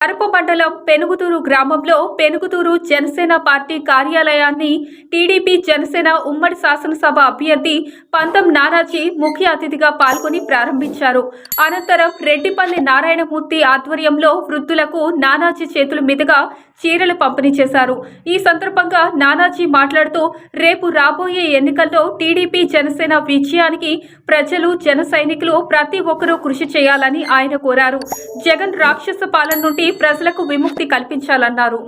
కరప మండలం పెనుగుతూరు గ్రామంలో పెనుగుతూరు జనసేన పార్టీ కార్యాలయాన్ని టీడీపీ జనసేన ఉమ్మడి శాసనసభ అభ్యర్థి పంతం నానాజీ ముఖ్య అతిథిగా పాల్గొని ప్రారంభించారు. అనంతరం రెడ్డిపల్లి నారాయణమూర్తి ఆధ్వర్యంలో వృద్ధులకు నానాజీ చేతుల మీదుగా చీరలు పంపిణీ చేశారు. ఈ సందర్భంగా నానాజీ మాట్లాడుతూ రేపు రాబోయే ఎన్నికల్లో టీడీపీ జనసేన విజయానికి ప్రజలు జన సైనికులు ప్రతి ఒక్కరూ కృషి చేయాలని ఆయన కోరారు. జగన్ రాక్షస పాలన నుండి ప్రజలకు విముక్తి కల్పించాలన్నారు.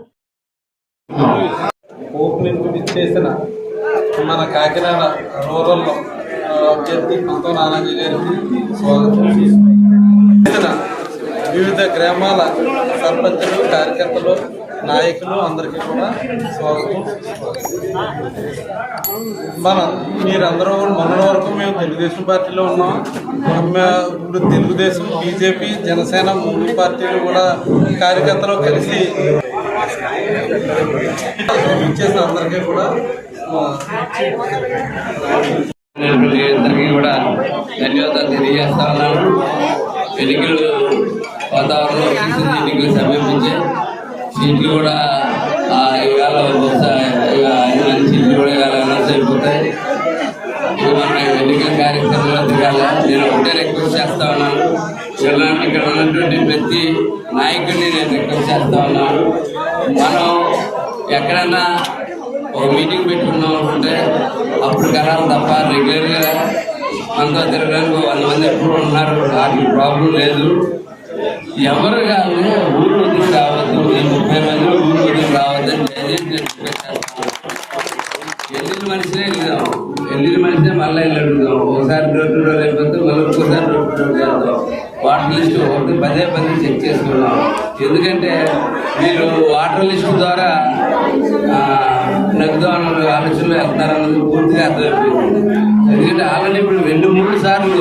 మన కాకినాడ రూరల్లో ఆ, అభ్యర్థి పంతో నానాజీ గారికి స్వాగతం. వివిధ గ్రామాల సర్పంచులు కార్యకర్తలు నాయకులు అందరికీ కూడా స్వాగతం. మన మీరందరూ మొన్న వరకు మేము తెలుగుదేశం పార్టీలో ఉన్నాం. ఇప్పుడు తెలుగుదేశం బీజేపీ జనసేన మూడు పార్టీలు కూడా కార్యకర్తలు కలిసి ఇచ్చేసిన అందరికీ కూడా అందరికీ కూడా ధన్యవాదాలు తెలియజేస్తా ఉన్నాను. వెలుగులు వాతావరణం సీజన్ సమీపించే సీట్లు కూడా ఆ, ఇవాళ బహుశా ఇక ఐదు మంది సీట్లు కూడా ఇవాళ అనౌన్స్ అయిపోతాయి మన ఎన్నికల కార్యక్రమంలో దిగాలి నేను ఒకటే రిక్వెస్ట్ చేస్తా ఉన్నాను ఇక్కడ ఇక్కడ ఉన్నటువంటి ప్రతి నాయకుడిని నేను రిక్వెస్ట్ చేస్తా ఉన్నాను మనం ఎక్కడన్నా ఒక మీటింగ్ పెట్టుకున్నాం అనుకుంటే అప్పుడు కరాలి తప్ప రెగ్యులర్గా మనతో తిరగడానికి ఒక వంద మంది ఎప్పుడు ఉన్నారు. నాకు ప్రాబ్లం లేదు. ఎవరు కానీ ఊరు వదిలి రావద్దు ఈ ముప్పై మందిలో ఊరు వదిలి రావద్దని దయచేసి నేను మనిషినే వెళ్దాం వెళ్ళిన మనిషినే మళ్ళీ వెళ్ళి అడుగుదాం ఒకసారి రోడ్డు టు అయిపోతే మళ్ళీ ఇంకోసారి రోడ్డు టు వాటర్ లిస్ట్ ఒకటి పదే పదే చెక్ చేసుకున్నాం. ఎందుకంటే మీరు వాటర్ లిస్ట్ ద్వారా ఆ, నగ్గుదాం అన్న ఆలోచనలో వెళ్తారన్నది పూర్తిగా అర్థమైపోయింది. ఎందుకంటే ఆల్రెడీ ఇప్పుడు రెండు మూడు సార్లు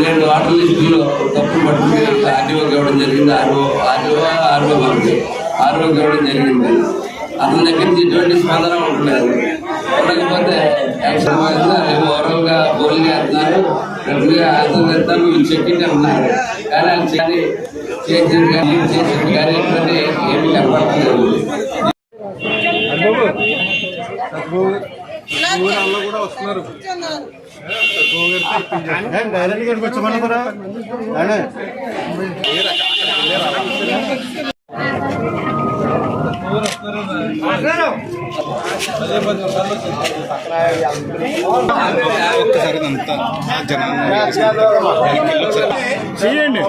నేను వాటర్ లిస్టులో తప్పు పట్టుకుని ఆర్టీఓకి ఇవ్వడం జరిగింది ఆర్ఓ ఆర్ఓ ఆర్ఓ మనకి ఆర్ఓకి ఇవ్వడం జరిగింది. అతని దగ్గర నుంచి ఎటువంటి స్పందన ఉండలేదు. ఉండకపోతే యాక్షన్ ఏమో ఓవరాల్గా బౌలింగ్ వేస్తున్నారు గట్టిగా ఆన్సర్ వేస్తారు వీళ్ళు చెక్కింగ్ అన్నారు కానీ అది చెక్కి చేసిన కానీ చేసిన కానీ ఎటువంటి ఏమీ కనపడలేదు డైరెక్ట్ వచ్చమన్నారా అనే పదే పది నిమిషాల్లో ఒక్కసారి అంతా జనాన్ని చేయండి.